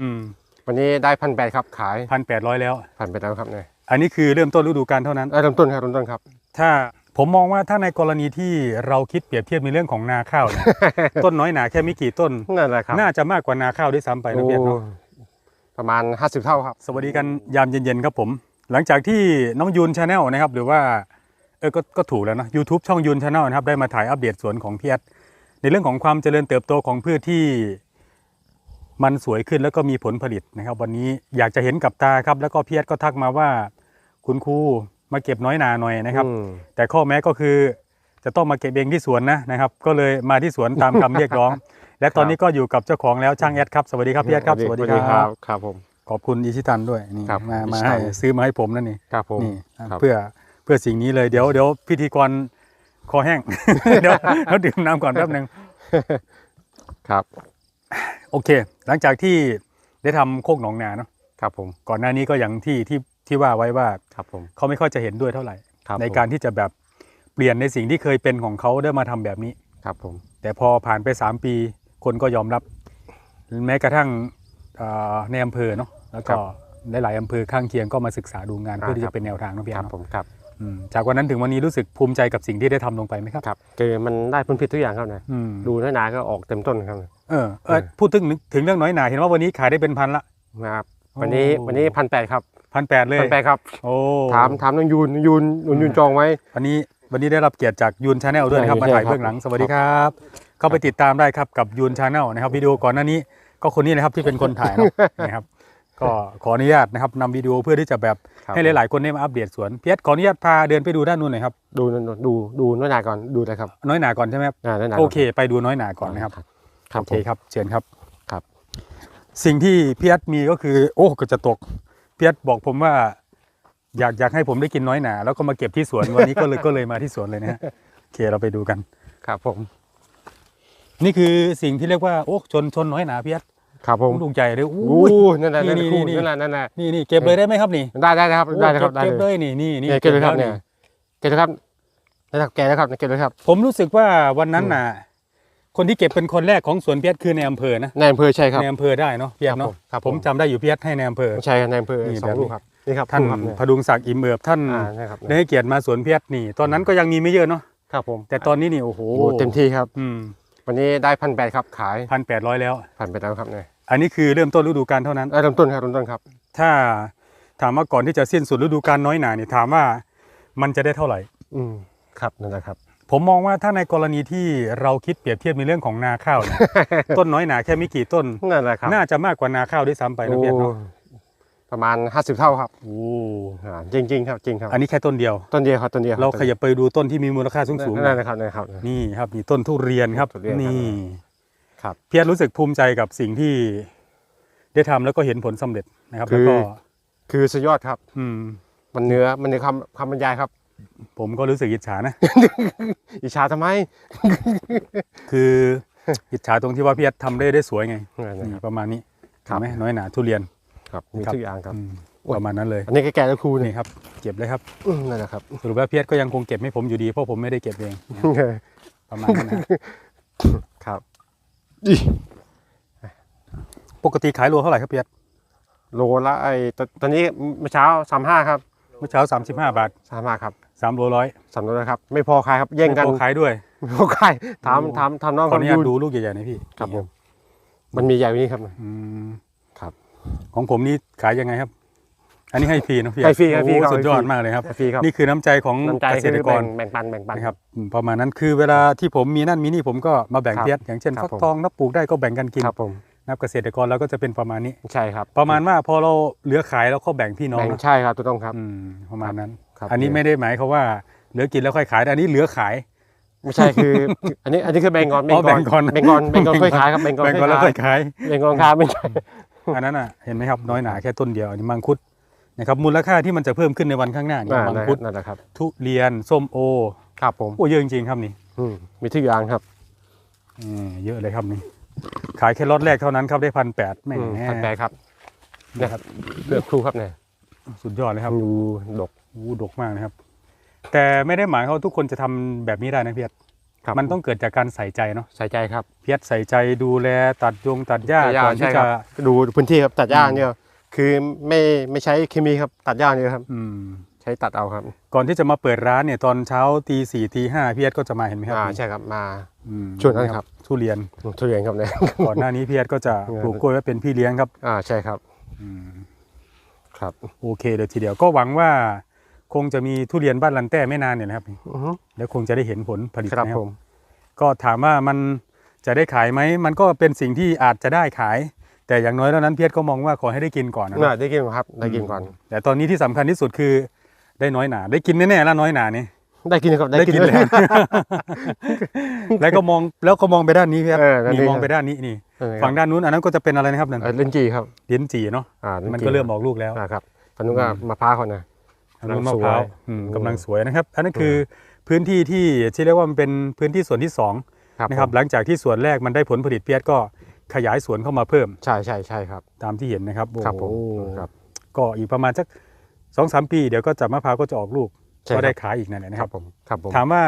อืมวันนี้ได้พันแปดครับขายพันแปดร้อยแล้วพันไปแล้วครับเนี่ยอันนี้คือเริ่มต้นฤดูกาลเท่านั้นเอ้ยเริ่มต้นครับเริ่มต้นครับ ถ้าผมมองว่าถ้าในกรณีที่เราคิดเปรียบเทียบในเรื่องของนาข้าวเนี่ยต้นน้อยหนาแค่ไม่กี่ต้นนั่นแหละครับน่าจะมากกว่านาข้าวด้วยซ้ำไปนะเพียรเนาะโอ้ประมาณ 50 เท่าครับ สวัสดีกันยามเย็นๆครับผม หลังจากที่น้องยูนชาแนลนะครับ หรือว่าเออก็ก็ถูกแล้วเนอะ YouTube ช่องยูนชาแนลนะครับได้มาถ่ายอัปเดตสวนของพี่แอดในเรื่องของความเจริญเติบโตของพืชที่ มันสวยขึ้นแล้วก็มีผลผลิตนะครับ วันนี้อยากจะเห็นกับตาครับ แล้วก็พี่แอดก็ทักมาว่า คุณครูมาเก็บน้อยนาหน่อยนะครับอืมแต่ข้อแม้ก็คือจะต้องมาเก็บเองที่สวนนะนะครับ ก็เลยมาที่สวนตามคำเรียกร้อง และตอนนี้ก็อยู่กับเจ้าของแล้วช่างแอดครับ สวัสดีครับพี่แอดครับสวัสดีครับครับผมขอบคุณอิชิตันด้วยนี่ครับมาอิมาชิตัให้นซื้อมาให้ผมนั่นนี่ครับผมนี่อะครับเพื่อเพื่อสิ่งนี้เลยเดี๋ยวเดี๋ยวพิธีกรคอแห้งเดี๋ยวเราดื่มน้ำก่อนแป๊บหนึ่งครับ โอเค หลังจากที่ได้ทำโคกหนองนาเนาะครับผมก่อนหน้านี้ก็อย่างที่ที่ที่ว่าไว้ว่าครับผมเขาไม่ค่อยจะเห็นด้วยเท่าไหร่ครับในผมการที่จะแบบเปลี่ยนในสิ่งที่เคยเป็นของเขาได้มาทำแบบนี้ครับผมแต่พอผ่านไป 3 ปีคนก็ยอมรับ แม้กระทั่งเอ่อในอำเภอเนาะแล้วก็หลายๆอำเภอข้างเคียงก็มาศึกษาดูงานเพื่อที่จะเป็นแนวทางเนาะพี่คแอรับนผเนาะมครับอืมจากวันนั้นถึงวันนี้รู้สึกภูมิใจกับสิ่งที่ได้ทำลงไปไหมครับครับคือมันได้ผลผลิตทุกอย่างครับเนี่ยอืมดูน้อยหนาก็ออกเต็มต้นครับ เออเออพูดถึงถึงเรื่องน้อยหนาเห็นว่าวันนี้ขายได้เป็นพันละนะครับวันนี้โอ้วันนี้พันแปดครับพันแปดเลยพันแปดครับโอ้ถามถามน้องยูนยูนน้องยูนจองไว้วันนี้วันนี้ได้รับเกียรติจากยูนชาแนลด้วยนะครับใช่มาถ่ายครับเบื้องหลังสวัสดีครับ เข้าไปติดตามได้ครับกับยูนชาแนลนะครับวิดีโอก่อนหน้านี้ ก็คนนี้นะครับที่เป็นคนถ่ายเนาะนะครับก็ขออนุญาตนะครับนำวิดีโอเพื่อที่จะแบบครับให้หลาย ๆ คนได้มาอัปเดตสวนเพียรขออนุญาตพาเดินไปดูด้านนู้นหน่อยครับดูดูดูน้อยหนาก่อนดูเลยครับ น้อยหนาก่อนใช่ไหมครับอ่าน้อยหนาโอเค ไปดูน้อยหนาก่อนนะครับ ครับโอผเคมครับเชิญครับครับ สิ่งที่พี่แอดมีก็คือ โอ้ก็จะตกพี่แอดบอกผมว่า อยากอยากให้ผมได้กินน้อยหนา แล้วก็มาเก็บที่สวนวันนี้ก็เลยก็เลยมาที่สวนเลยนะฮะโอเคเราไปดูกันครับผม นี่คือสิ่งที่เรียกว่าโอ้ชนชนน้อยหนาพี่แอดครับผมลุงใจเลยอู้โอ้ยนั่นแหละนั่นแหละนี่คู่นี่นั่นแหละนั่นแหละนี่นี่เก็บเลยได้ไหมครับนี่ได้ได้ครับโอ้ได้เลยครับได้เก็บเลยเลยนี่นี่นี่เนี่ยเก็บเลยครับแล้วเนี่ยเก็บเลยครับนะครับแกแล้วครับเก็บเลยครับ ผมรู้สึกว่าวันนั้นน่ะ คนที่เก็บเป็นคนแรกของสวนพี่แอดคือในอำเภอนะในอำเภอใช่ครับ ในอำเภอได้เนาะพี่แอดเนาะครับผผมมจำได้อยู่พี่แอดให้ในอำเภอใช่ครับในอำเภอนี่สอแบบงนี้ลูกครับนี่ครับท่านคู่ครับเนี่ยพดุงศักดิ์อิ่มเอิบท่านอ่านี่ครับได้ให้เกียรติมาสวนพี่แอดนี่ ตอนนั้นก็ยังมีไม่เยอะเนาะครับผมแต่ตอนนี้นี่โอ้โหโอ้เต็มที่ครับอืมวันนี้ได้พันแปดครับขายพันแปดร้อยแล้วพันไปแล้วครับเนี่ยอันนี้คือเริ่มต้นฤดูกาลเท่านั้นเอ้ยเริ่มต้นครับเริ่มต้นครับ ถ้าถามว่าก่อนที่จะสิ้นสุดฤดูกาลน้อยหนาเนี่ยถามว่ามันจะได้เท่าไหร่ อืมครับนั่นแหละครับ ผมมองว่าถ้าในกรณีที่เราคิดเปรียบเทียบในเรื่องของนาข้าวเนี่ย ต้นน้อยหนาแค่ไม่กี่ต้น นั่นแหละครับน่าจะมากกว่านาข้าวด้วยซ้ำไปนะโอ้เพียรเนาะประมาณ 50 เท่าครับโอ้อ่าจริงจริง ๆ ครับจริงครับอันนี้แค่ต้นเดียว ต้นเดียวครับต้นเดียวคบเราขยับไปดูต้นที่มีมูลค่าสูงสูงนั่นนะครับนั่นนะครับนี่ครับนี่ต้นทุเรียนครับทุเรียนครับ นี่ครับ เพียรรู้สึกภูมิใจกับสิ่งที่ได้ทำแล้วก็เห็นผลสำเร็จนะครับ แล้วก็คือสุดยอดครับ อืม มันเนื้อมันในคำคำบรรยายครับ ผมก็รู้สึกอิจฉานะ อิจฉาทำไม คืออิจฉาตรงที่ว่าพี่แอดทำได้ได้สวยไงนั่นนะนี่ครับประมาณนี้ครัเห็บนไหมน้อยหนาทุเรียนครับมีครับทุกอย่างครับอืมประมาณนั้นเลย อันนี้ก็แก่แล้วครูนี่นี่ครับเก็บเลยครับอืมนั่นแหละครับสรุปว่าพี่แอดก็ยังคงเก็บให้ผมอยู่ดีเพราะผมไม่ได้เก็บเองประมาณนั้นนะครับปกติขายโลเท่าไหร่ครับพี่แอดโลละไอ้ตตอนนี้เมื่อเช้าสามห้าครับเมื่อเช้า35บาทสามห้าครับ 3โลร้อยสามโลนะครับ ไม่พอขายครับแย่งกันไม่พอขายด้วยไม่พอขายถามโอ้ถามถามน้องขออนุญาตคำดูยูนลูกใหญ่ๆหน่อยพี่ครับผมมันมีใหญ่กว่านี้ครับอืมครับ ของผมนี่ขายยังไงครับ อันนี้ให้ฟรีเนอะพี่ให้ฟรีให้ฟรีโอ้ครับสุดยอดให้ฟรีมากเลยครับฟรีครับนี่คือน้ำใจของน้ำใจเกษคือตรกแบ่รงแบ่งปันแบ่งปันนะครับอืมประมาณนั้นคือเวลาที่ผมมีนั่นมีนี่ผมก็มาแบ่งครับเพียรอย่างเช่นครับฟักผมทองนับปลูกได้ก็แบ่งกันกินครับผมนับเกษตรกรเราก็จะเป็นประมาณนี้ใช่ครับ ประมาณว่าพอเราเหลือขายแล้วก็แบ่งพี่น้องแบ่งเนอะใช่ครับถูกต้องครับอืมประมาณนั้น ครับอันนี้ไม่ได้หมายเขามว่าเหลือกินแล้วค่อยขายแต่อันนี้เหลือขาย ไม่ใช่คือ อันนี้อันนี้คือแบ่งก่อนอ๋อแบ่งก่อนแบ่งก่อนแบ่งก่อนค่อยขายครับแบ่งก่อนแบ่งก่อนแล้วค่อยขาย แบ่งก่อนขายไม่ใช่อันนั้นอะเห็นไหมครับน้อยหนาแค่ต้นเดียวอันนี้มังคุดนะครับมูลค่าที่มันจะเพิ่มขึ้นในวันข้างหน้านี่อ่ามังนั่นคุดนั่นแหละครับทุเรียนส้มโอครับผมโอ้เยอะจริงๆครับนี่อืมมีทุกอย่างครับอืมเยอะเลยครับนี่ขายแค่ล็อตแรกเท่านั้นครับได้พันแปดแหม่พันแปดครับเนี่ยครับเลือกครูครับเนี่ยสุดยอดเลยครับ ดูดก อู้ดกมากนะครับ แต่ไม่ได้หมายเขามว่าทุกคนจะทำแบบนี้ได้นะพี่แอดครับมันต้องเกิดจากการใส่ใจเนาะใส่ใจครับ เพียรใส่ใจดูแลตัดยงตัดหญ้าตัดหญ้าก่อนที่ใช่คจะรับดูพื้นที่ครับตัดหญ้าเนี่ยคือไม่ไม่ใช้เคมีครับตัดหญ้าเนี่ยครับ อืมใช้ตัดเอาครับก่อนที่จะมาเปิดร้านเนี่ยตอนเช้าตีสี่ตีห้าพี่เอสก็จะมาเห็นไหมครับอ่าใช่ครับมา อืมช่วงนั้นครับ ทุเรียน ทุเรียนครับเนี่ย ก่อนหน้านี้พี่เอสก็จะเออปลูกกล้วยไว้เป็นพี่เลี้ยงครับอ่าใช่ครับอืม ครับ โอเคเดี๋ยวทีเดียวก็หวังว่า คงจะมีทุเรียนบ้านลันแต้ไม่นานเนี่ยนะครับอือฮึ แล้วคงจะได้เห็นผลผลิตครับนะคผรับมก็ถามว่ามันจะได้ขายไหมมันก็เป็นสิ่งที่อาจจะได้ขาย แต่อย่างน้อยแล้วนั้นพี่เอสก็มองว่าขอให้ได้กินก่อนนะน่าได้กินครับได้กินก่อน แต่ตอนนี้ที่สำคัญที่สุดคือได้น้อยหนา ได้กินแน่ๆแล้วน้อยหนานี่ได้กินครับได้กินเลย แล้ว แล้วก็มองแล้วก็มองไปด้านนี้พี่ครับเออด้านนี้ นี่มองครับไปด้านนี้นี่ เออฝั่งด้านนู้นอันนั้นก็จะเป็นอะไรนะครับนั่นเออลิ้นจี่ครับลิ้นจี่เนาะอ่าลิ้มันจี่ก็เริ่มออกลูกแล้วนะครับตอนนู้นก็มะพร้าวเขานะ อันนู้นกำลัมะงพร้าวสวยอืมอืมกำลังสวยนะครับ อันนั้นคือพื้นที่ที่ที่เรียกว่ามันเป็นพื้นที่ส่วนที่สองครับนะครับผมหลังจากที่ส่วนแรกมันได้ผลผลิตเปียดก็ขยายสวนเข้ามาเพิ่ม ใช่ใช่ใช่ครับ ตามที่เห็นนะครับโอ้ครับผมโหครับก็อีกประมาณสักสองสามปี เดี๋ยวก็จับมะพร้าวก็จะออกลูกใช่ก็ได้ครับขายอีกนั่นแหละนะคครัรับบผมครับผมถามว่า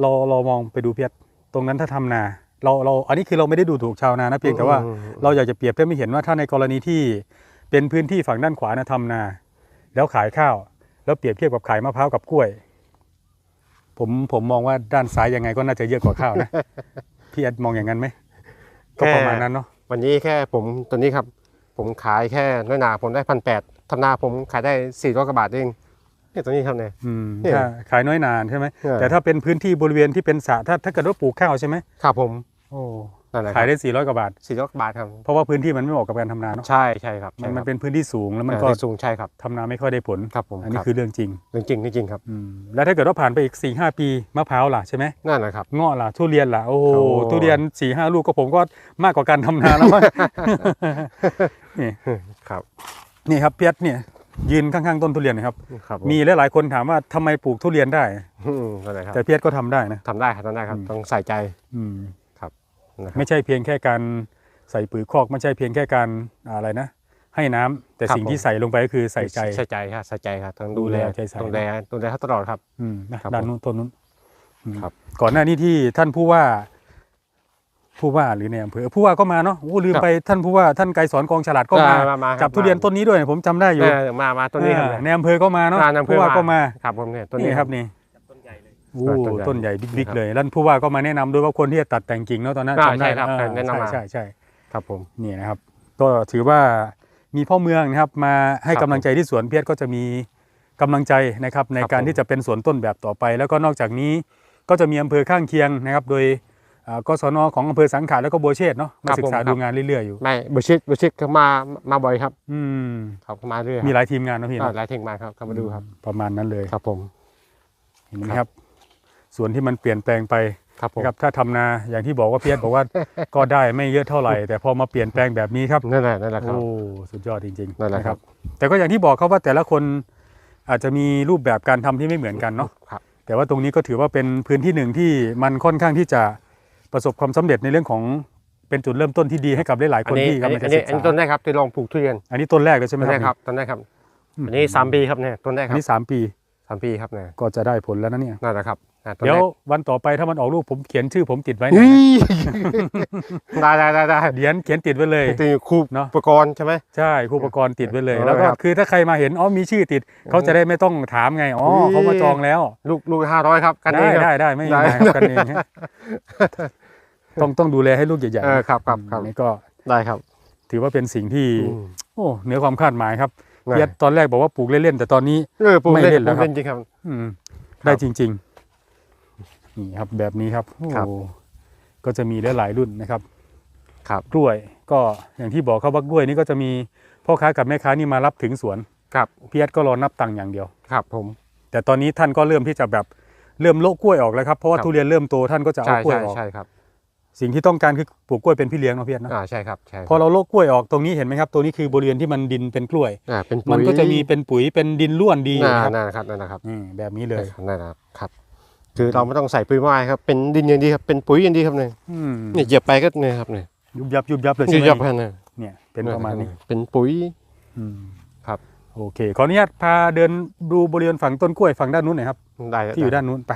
เราเรามองไปดูเพียรตรงนั้นถ้าทำนาเราเราอันนี้คือเราไม่ได้ดูถูกชาวนานะเพียงแต่ว่าอืมเราอยากจะเปรียบเทียบให้เห็นว่าถ้าในกรณีที่เป็นพื้นที่ฝั่งด้านขวานะทำนา แล้วขายข้าว แล้วเปรียบเทียบกับขายมะพร้าวกับกล้วย ผมผมมองว่าด้านซ้ายยังไงก็น่าจะเยอะกว่าข้าวนะพี่แอดมองอย่างนั้นไหมก็ประมาณนั้นเนาะวันนี้แค่ผมตัวนี้ครับ ผมขายแค่น้อยหนาผมได้พันแปดทำนาผมขายได้สี่ร้อยกว่าบาทเองเนี่ยตัวนี้ครับเนี่ยอืมเนี่ยถ้าขายน้อยนานใช่ไหมเออแต่ถ้าเป็นพื้นที่บริเวณที่เป็นสระถ้าถ้าเกิดว่าปลูกข้าวใช่ไหมครับผม โอ้ นั่นแหละขายได้ 400 กว่าบาท สี่ร้อยกว่าบาทครับเพราะว่าพื้นที่มันไม่เหมาะกับการทำนาเนาะใช่ใช่ครับมันใช่มันครับเป็นพื้นที่สูงแล้วมันเออก็ได้สูงใช่ครับทำนาไม่ค่อยได้ผล ครับผมอันนี้รับคือเรื่องจริงเรื่องจริงเรื่องจริงครับอืมแล้วถ้าเกิดว่าผ่านไปอีก4ี่หปีมะพร้าวล่ะใช่ไหมนั่นแหละครับ เงาะล่ะทุเรียนล่ะโอ้โหโอ้ ทุเรียน4ี่ห้าลูกก็ผมก็มากกว่าการทำนาแล้วมั้ง นี่ครับนี่ครับเพียรเนี่ยยืนข้างๆต้นทุเรียนนะครับ ครับผมีหลายๆคนถามว่าทำไมปลูกทุเรียนได้ อืมนั่นแหละครับแต่เพียรก็ทำได้นะ ทำได้ครับทำได้ครับอืม ต้องใส่ใจอืม นะครับ ไม่ใช่เพียงแค่การใส่ปุ๋ยคอกไม่ใช่เพียงแค่การอะไรนะ ให้น้ำแต่ครับสิ่งที่ผม ใส่ลงไปก็คือใส่ใจ ใส่ใจครับใส่ใจครับต้องดูดูแลแลใจใส่ดูแลดูแลเขาตลอดครับ อืมนะครับด้านนู้นต้นนู้นอืมครับ ก่อนหน้านี้ที่ท่านผู้ว่า ผู้ว่าหรือในอำเภอผู้ว่าก็มาเนาะโอ้ลืมไปท่านผู้ว่าท่านไกรสอนกองฉลาดก็มามามาครับจับทุเรียนต้นนี้ด้วยผมจำได้อยู่เออมามาตัวนี้ครับ เออในอำเภอก็มาเนาะอ่นำเภผู้อว่าก็มาครับผมเนี่ยตัวนี้นี่ครับนี่ โอ้ต้นใหญ่ต้นใหญ่บิ๊กครับๆเลยแล้วผู้ว่าก็มาแนะนำด้วยว่าคนที่จะตัดแต่งกิ่งเนาะตอนนั้นอ่าจำได้ใช่ครับเออแนะนำมาใช่ใช่ใช่ครับผมนี่นะครับก็ถือว่ามีพ่อเมืองนะครับมาให้ครับกำลังใจที่สวนเพียรก็จะมีกำลังใจนะครับในครับการผมที่จะเป็นสวนต้นแบบต่อไป แล้วก็นอกจากนี้ก็จะมีอำเภอข้างเคียงนะครับ โดยอ่ากศนของอำเภอสังขารแล้วก็บัวเชษฐ์เนาะมาศึกษาดูงานเรื่อยๆอยู่ไม่บุชิตบุชิตเขามามาบ่อยครับ อืมครับเขามาเรื่อยมีหลายทีมงานเนาะพี่อ่าเนาะหลายเทงมาครับเข้ามาดูครับ ประมาณนั้นเลยครับผมเห็นไหมครับ ส่วนที่มันเปลี่ยนแปลงไปครับผมนะครับถ้าทำนาอย่างที่บอกว่าเพียรบอกว่า ก็ได้ไม่เยอะเท่าไหร่ แต่พอมาเปลี่ยนแปลงแบบนี้ครับ นั่นแหละนั่นแหละครับ โอ้สุดยอดจริงๆนั่นแหละครับแต่ก็อย่างที่บอกครับว่าแต่ละคนอาจจะมีรูปแบบการทำที่ไม่เหมือนกันเนาะครับ แต่ว่าตรงนี้ก็ถือว่าเป็นพื้นที่หนึ่งที่มันค่อนข้างที่จะประสบความสำเร็จในเรื่องของเป็นจุดเริ่มต้นที่ดีให้กับหลายๆอัคนนนี้ที่อันกำลันี้งอัจะนศึนี้กอันนี้ษาต้นแรกครับที่ลองปลูกทุเรียนอันนี้ต้นแรกเลยใช่ไหมต้นแรกคครัรับบต้นแรกครับอืมอันนี้สามปีครับเนี่ยต้นแรกอัคนรับนี้สามปีสามปีครับเนี่ยก็จะได้ผลแล้วนะเนี่ย นั่นแหละครับ อ่าต้นเดี๋ยวแรกวันต่อไปถ้ามันออกลูกผมเขียนชื่อผมติดไว้เฮ้นะยได้ได้ได้ได้เขียนเขียนติดไว้เลย ตีคูเนอะ อุปกรณ์ใช่ไหม ใช่ครูอุปกรณ์ติดไว้เลยเออแล้วก็ครับคือถ้าใครมาเห็นอ๋อมีชื่อติด เขาจะได้ไม่ต้องถามไงอ๋ออุ้ย เขามาจองแล้ว ลูกลูกห้าร้อยครับกันเอได้งครับ ได้ได้ไม่มีได้ ปัญหาครับกันเองฮะต้องต้องดูแลให้ลูกใหญ่เออครับครับครับอันนี่ก็ได้ครับถือว่าเป็นสิ่งที่ อืมโอ้เหนือความคาดหมายครับได้เพียรตอนแรกบอกว่าปลูกเล่นๆแต่ตอนนี้ เออปลูกไม่เล่นเล่นปแล้ลูวกครับ เล่นจริงครับ อืมครับได้จริงๆ นี่ครับแบบนี้ครับโอ้ครับ ก็จะมีหลายๆรุ่นนะครับ ครับกล้วยก็อย่างที่บอกครับว่ากล้วยนี่ก็จะมีพ่อค้ากับแม่ค้านี่มารับถึงสวนครับเพียรก็รอนับตังค์อย่างเดียว ครับผม แต่ตอนนี้ท่านก็เริ่มที่จะแบบเริ่มโละกล้วยออกแล้วครับเพราะว่าครับ ทุเรียนเริ่มโตท่านก็จะเอาใช่กล้วยใช่ออก ใช่ครับสิ่งที่ต้องการคือปลูกกล้วยเป็นพี่เลี้ยงเนาะเพียรเนอะอ่าใช่ครับใช่พอเราโละกล้วยออกตรงนี้เห็นไหมครับตัวนี้คือบริเวณที่มันดินเป็นกล้วย อ่าเป็นปุ๋ยมันก็จะมีเป็นปุ๋ยเป็นดินร่วนดีอ่าครับนั่นนะครับนั่นนะครับอืมแบบนี้เลย นั่นนะครับครับ คือเราไม่ต้องใส่ปุ๋ยไม้ครับเป็นดินอย่างดีครับเป็นปุ๋ยอย่างดีครับเนี่ยอืมเนี่ยเหยียบไปก็เนี่ยครับเนี่ยยุบยับยุบยับเลยเหใช่ไหมยียบกันเนี่ยเนี่ยเป็นประมาณนี้เป็นปุ๋ยอืมครับโอเคขออนุญาตพาเดินดูบริเวณฝั่งต้นกล้วยฝั่งด้านนู้นหน่อยครับได้ที่อยู่ด้านนู้นไป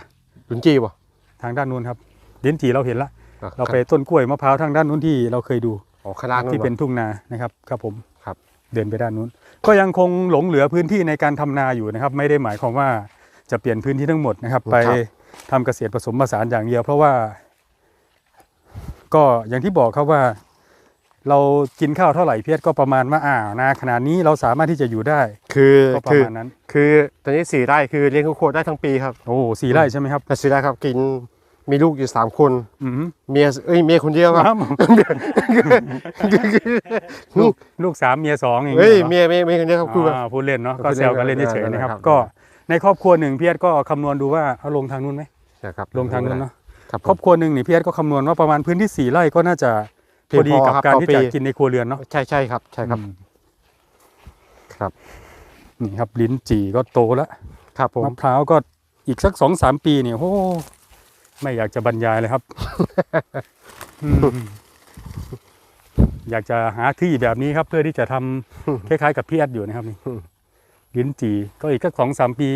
ลุนจีบ่ทางด้านนู้นครับลิ้นจี่เราเห็นละอะเราไปต้นกล้วยมะพร้าวทางด้านนู้นที่เราเคยดูอ๋อขนาดนู้นที่เป็นหรอทุ่งนานะครับครับผมครับ เดินไปด้านนู้น ก็ยังคงหลงเหลือพื้นที่ในการทำนาอยู่นะครับ ไม่ได้หมายความว่าจะเปลี่ยนพื้นที่ทั้งหมดนะครับ ไป ทำเกษตรผสมผสานอย่างเดียว เพราะว่า ก็อย่างที่บอกครับว่า เรากินข้าวเท่าไหร่เพียรก็ประมาณว่าอ่านาขนาดนี้เราสามารถที่จะอยู่ได้ คือก็ประคือมาณนั้น คือตอนนี้สี่ไร่คือเลี้ยงข้าวโพดได้ทั้งปีครับโอ้สี่ไร่ใช่ไหมครับ แต่สี่ไร่ครับกินมีลูกอยู่สามคนอืมเมียเอ้ยเมียคนเดียวครับ ลูกลูกสามเมียสองอย่างเฮ้ยหรอเมียเมียเมียคนเดียวครับคือแบบ อ่าพูดเล่นเนาะพูดก็เล่นแซวกันเล่นเฉยเออๆนะครับครับก็ ในครอบครัวหนึ่งพี่แอดก็คำนวณดูว่าเอาลงทางนู้นไหมนะครับลงทางนู้นเนาะครับครอบครัวหนึ่งนี่พี่แอดก็คำนวณว่าประมาณพื้นที่สี่ไร่ก็น่าจะพเพียองดีพอกับครับการต่อที่ปีจะกินในครัวเรือนเนาะใช่ใช่ครับ ใช่ครับอืมครับ นี่ครับลิ้นจี่ก็โตแล้วครับผมมะพร้าวก็อีกสักสองสามปีเนี่ยโอ้ไม่อยากจะบรรยายเลยครับอืมอยากจะหาที่แบบนี้ครับ เพื่อที่จะทำคล้ายๆ กับพี่แอดอยู่นะครับนี่ ลิ้นจี่ก็อีกสักสองสามปี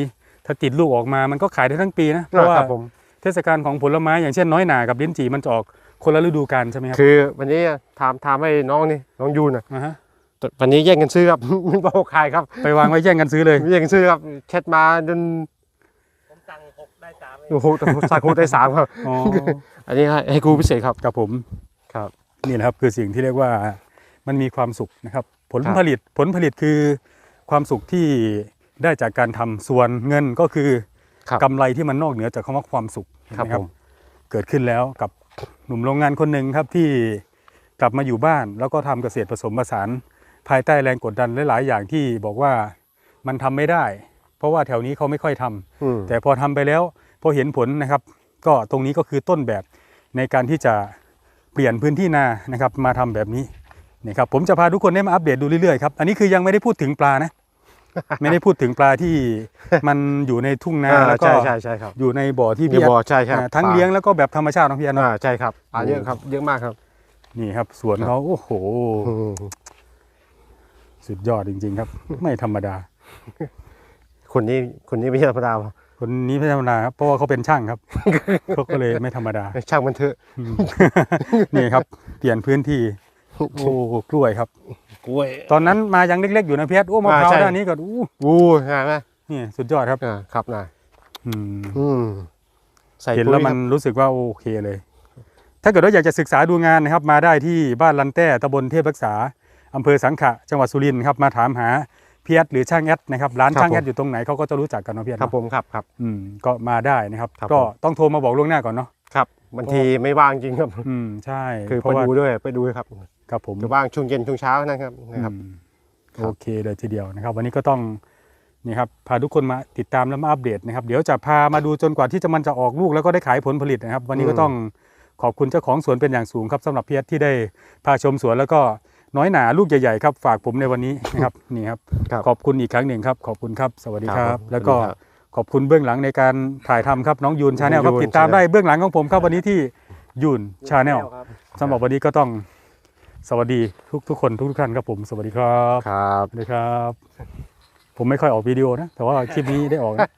ถ้าติดลูกออกมามันก็ขายได้ทั้งปีนะเพราะว่าครับผมเทศกาลของผลไม้อย่างเช่นน้อยหนากับลิ้นจี่มันจะออกคนละฤดูกาลใช่ไหมครับคือ วันนี้ถามถามให้น้องนี่น้องยูนอะอ่าฮะวันนี้แย่งกันซื้อครับไม่บอกใครครับ ไปวางไว้แย่งกันซื้อเลยแย่งกันซื้อครับแชทมาจนผมสั่งหกได้สามเองโอ้โหสักคูได้สามครับอ๋ออันนี้ให้ให้ครูพิเศษครับกับผมครับนี่แหละครับคือสิ่งที่เรียกว่ามันมีความสุขนะครับ ผลครับผลิตผลผลิตคือ ความสุขที่ได้จากการทำส่วนเงินก็คือครับกำไรที่มันนอกเหนือจากคำว่าความสุขครับนะผม เกิดขึ้นแล้วกับหนุ่มโรงงานคนหนึ่งครับที่กลับมาอยู่บ้าน แล้วก็ทำเกษตรผสมผสาน ภายใต้แรงกดดันหลาย ๆ อย่างที่บอกว่ามันทำไม่ได้ เพราะว่าแถวนี้เขาไม่ค่อยทำ อืม แต่พอทำไปแล้วพอเห็นผลนะครับ ก็ตรงนี้ก็คือต้นแบบในการที่จะเปลี่ยนพื้นที่นานะครับ มาทำแบบนี้ นี่ครับผมจะพาทุกคนได้มาอัปเดตดูเรื่อยๆครับอันนี้คือยังไม่ได้พูดถึงปลานะ ไม่ได้พูดถึงปลาที่มันอยู่ในทุ่งนาอ่าแล้วก็ใช่ใช่ใช่ครับอยู่ในบ่อที่มีพี่บ่อใช่ครับอ่าทั้งเลี้ยงแล้วก็แบบธรรมชาติของพี่แอนเนอะอ่าใช่ครับปลาเยอะครับ เยอะมากครับนี่ครับสวนเขาโอ้โห อืมสุดยอดจริง ๆ ครับ ไม่ธรรมดา คนนี้คนนี้ไม่ใช่ธรรมดาว่ะคนนี้ไม่ธรรมดาครับเพราะว่าเขาเป็นช่างครับ เขาก็เลยไม่ธรรมดา ช่างมันเถอะอืมนี่ครับ เปลี่ยนพื้นที่ โอ้กล้วยครับ กล้วย ตอนนั้นมายังเล็กๆอยู่นะเพียรโอ้มะพร้าวอ่าใช่ด้านนี้ก็อู้อู้ใช่ไหมนี่สุดยอดครับอ่าครับนายอืมอืมใส่เห็นปุ๋ยแล้วมันครับรู้สึกว่าโอเคเลย ถ้าเกิดว่าอยากจะศึกษาดูงานนะครับ มาได้ที่บ้านลันแต้ตำบลเทพรักษาอำเภอสังขะจังหวัดสุรินทร์ครับมาถามหาเพียรหรือช่างแอดนะครับร้านช่างแอดอยู่ตรงไหนเขาก็จะรู้จักกันเนาะเพียรครับเนาะผมครับครับอืมก็มาได้นะครับครับก็ผมต้องโทรมาบอกล่วงหน้าก่อนเนาะครับบางทีไม่ว่างจริงครับ อืมใช่คือเพไปราะว่าดูด้วยไปดูครับ ครับผมจะว่างช่วงเย็นช่วงเช้านะครับนะครับอืมครับ โอเคเลยทีเดียวนะครับ วันนี้ก็ต้องนี่ครับพาทุกคนมาติดตามแล้วมาอัปเดตนะครับ เดี๋ยวจะพามาดูจนกว่าที่จะมันจะออกลูกแล้วก็ได้ขายผลผลิตนะครับ วันนี้ก็ต้องขอบคุณเจ้าของสวนเป็นอย่างสูงครับสำหรับเพียรที่ได้พาชมสวนแล้วก็น้อยหนาลูกใหญ่ๆครับฝากผมในวันนี้นะครับนี่ครับครับขอบคุณอีกครั้งหนึ่งครับขอบคุณครับ สวัสดีครับผมแล้วก็สวัสดีครับขอบคุณเบื้องหลังในการถ่ายทำครับน้องยูนชาแนลครับยูนติดตาม Channel ได้เบื้องหลังของผมครับวันนี้ที่ยูนชาแนลครับสำหรับวันนี้ก็ต้อง สวัสดีทุกทุกคนทุกท่านครับผม สวัสดีครับครับ สวัสดีครับ ผมไม่ค่อยออกวิดีโอนะ แต่ว่าคลิปนี้ได้ออกนะ